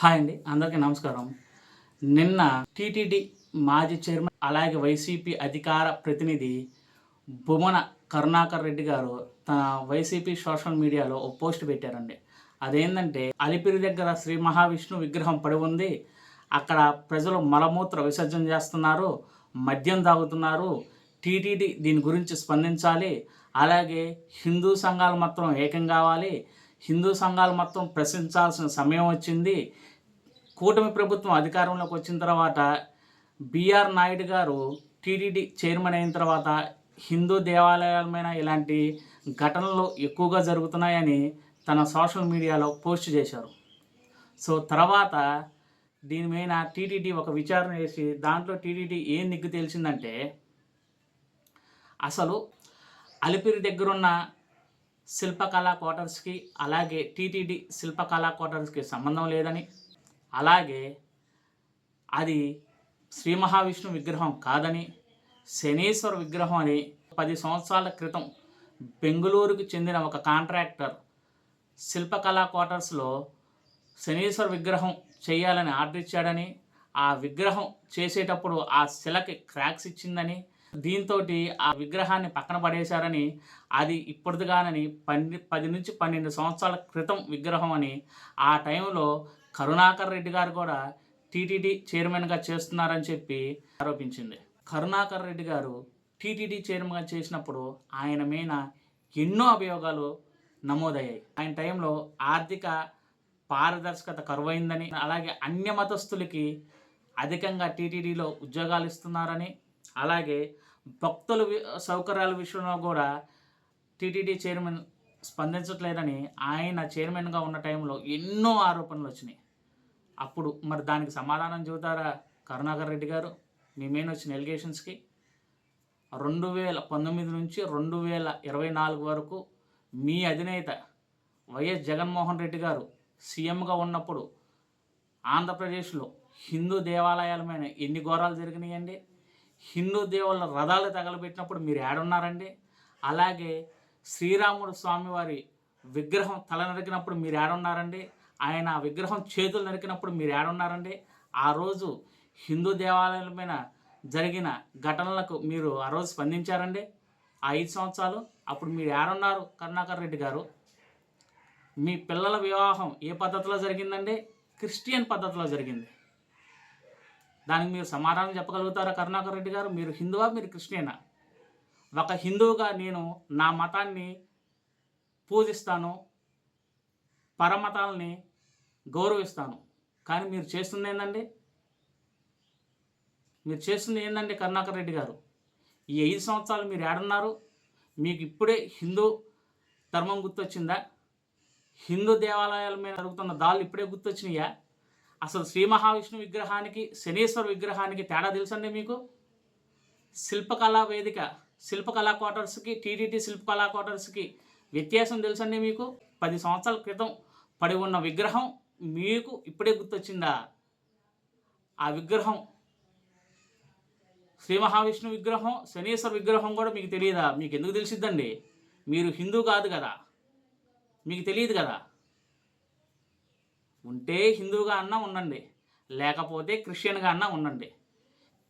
Hi అండి అందరికీ నమస్కారం. నిన్న టీటీడీ మాజీ చైర్మన్ అలాగే వైసీపీ అధికార ప్రతినిధి బొమ్మన కరుణాకర్ రెడ్డి గారు తన వైసీపీ సోషల్ మీడియాలో ఒక పోస్ట్ పెట్టారండి. అదేంటంటే అలిపిరి దగ్గర శ్రీ మహావిష్ణు విగ్రహం పడి ఉంది. అక్కడ ప్రజలు మలమూత్ర విసర్జన చేస్తున్నారు మద్యం తాగుతున్నారు. టీటీడీ దీని గురించి స్పందించాలి. అలాగే హిందూ సంఘాలు మాత్రం ఏకం కావాలి. హిందూ సంఘాలు మొత్తం ప్రశ్నించాల్సిన సమయం వచ్చింది. కూటమి ప్రభుత్వం అధికారంలోకి వచ్చిన తర్వాత బిఆర్ నాయుడు గారు టీటీడీ చైర్మన్ అయిన తర్వాత హిందూ దేవాలయాలమైన ఇలాంటి ఘటనలు ఎక్కువగా జరుగుతున్నాయని తన సోషల్ మీడియాలో పోస్ట్ చేశారు. సో తర్వాత దీని మీద టీటీడీ ఒక విచారణ చేసి దాంట్లో టీటీడీ ఏం నిగ్గు తెలిసిందంటే అసలు అలిపిరి దగ్గరున్న శిల్పకళా క్వార్టర్స్కి అలాగే టీటీడీ శిల్పకళా క్వార్టర్స్కి సంబంధం లేదని అలాగే అది శ్రీ మహావిష్ణు విగ్రహం కాదని శనీశ్వర విగ్రహం అని పది సంవత్సరాల క్రితం బెంగళూరుకు చెందిన ఒక కాంట్రాక్టర్ శిల్పకళా క్వార్టర్స్లో శనీశ్వర విగ్రహం చేయాలని ఆర్డర్ ఇచ్చాడని ఆ విగ్రహం చేసేటప్పుడు ఆ శిలకి క్రాక్స్ ఇచ్చిందని దీంతో ఆ విగ్రహాన్ని పక్కన పడేశారని అది ఇప్పటిదిగానని పన్నె పది నుంచి పన్నెండు సంవత్సరాల క్రితం విగ్రహం అని ఆ టైంలో కరుణాకర్ రెడ్డి గారు కూడా టీటీడీ చైర్మన్గా చేస్తున్నారని చెప్పి ఆరోపించింది. కరుణాకర్ రెడ్డి గారు టీటీడీ చైర్మన్గా చేసినప్పుడు ఆయన మీద ఎన్నో అభియోగాలు నమోదయ్యాయి. ఆయన టైంలో ఆర్థిక పారదర్శకత కరువైందని అలాగే అన్య మతస్థులకి అధికంగా టీటీడీలో ఉద్యోగాలు ఇస్తున్నారని అలాగే భక్తుల సౌకర్యాల విషయంలో కూడా టీటీడీ చైర్మన్ స్పందించట్లేదని ఆయన చైర్మన్గా ఉన్న టైంలో ఎన్నో ఆరోపణలు వచ్చినాయి. అప్పుడు మరి దానికి సమాధానం చెబుతారా కరుణాకర్ రెడ్డి గారు? మీ మెయిన్ వచ్చిన ఎలిగేషన్స్కి రెండు వేల పంతొమ్మిది నుంచి రెండు వేల ఇరవై నాలుగు వరకు మీ అధినేత వైఎస్ జగన్మోహన్ రెడ్డి గారు సీఎంగా ఉన్నప్పుడు ఆంధ్రప్రదేశ్లో హిందూ దేవాలయాల మీద ఎన్ని ఘోరాలు జరిగినాయండి? హిందూ దేవుళ్ళ రథాలు తగలబెట్టినప్పుడు మీరు ఏడున్నారండి? అలాగే శ్రీరాముడు స్వామివారి విగ్రహం తల నరికినప్పుడు మీరు ఏడున్నారండి? ఆయన విగ్రహం చేతులు నరికినప్పుడు మీరు ఏడున్నారండి? ఆ రోజు హిందూ దేవాలయాల పైన జరిగిన ఘటనలకు మీరు ఆ రోజు స్పందించారండి? ఆ ఐదు సంవత్సరాలు అప్పుడు మీరు ఏడున్నారు కరుణాకర్ రెడ్డి గారు. మీ పిల్లల వివాహం ఏ పద్ధతిలో జరిగిందండి? క్రిస్టియన్ పద్ధతిలో జరిగింది. దానికి మీరు సమాధానం చెప్పగలుగుతారా కరుణాకర్ రెడ్డి గారు? మీరు హిందువా? మీరు క్రిస్టియనా? ఒక హిందువుగా నేను నా మతాన్ని పూజిస్తాను పరమతాలని గౌరవిస్తాను. కానీ మీరు చేస్తుంది ఏందండి? మీరు చేస్తుంది ఏందండి కరుణాకర్ రెడ్డి గారు? ఈ ఐదు సంవత్సరాలు మీరు ఏడన్నారు? మీకు ఇప్పుడే హిందూ ధర్మం గుర్తొచ్చిందా? హిందూ దేవాలయాల మీద జరుగుతున్న దాళ్ళు ఇప్పుడే గుర్తొచ్చినాయా? అసలు శ్రీ మహావిష్ణు విగ్రహానికి శనీశ్వర విగ్రహానికి తేడా తెలుసండి మీకు? శిల్పకళా వేదిక శిల్పకళా క్వార్టర్స్కి టీడీటీ శిల్పకళా క్వార్టర్స్కి వ్యత్యాసం తెలుసండి మీకు? పది సంవత్సరాల క్రితం పడి ఉన్న విగ్రహం మీకు ఇప్పుడే గుర్తొచ్చిందా? ఆ విగ్రహం శ్రీ మహావిష్ణు విగ్రహం శనీశ్వర విగ్రహం కూడా మీకు తెలియదా? మీకు ఎందుకు తెలిసిద్దండి? మీరు హిందూ కాదు కదా? మీకు తెలియదు కదా? ఉంటే హిందువుగా అన్నా ఉండండి లేకపోతే క్రిస్టియన్గా అన్నా ఉండండి.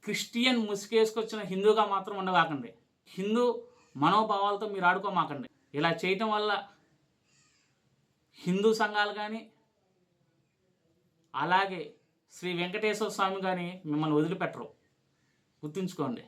క్రిస్టియన్ ముసుగేసుకొచ్చిన హిందూగా మాత్రం ఉండగాకండి హిందూ మనోభావాలతో మీరు ఆడుకోమాకండి. ఇలా చేయటం వల్ల హిందూ సంఘాలు కానీ అలాగే శ్రీ వెంకటేశ్వర స్వామి కానీ మిమ్మల్ని వదిలిపెట్టరు. గుర్తుంచుకోండి.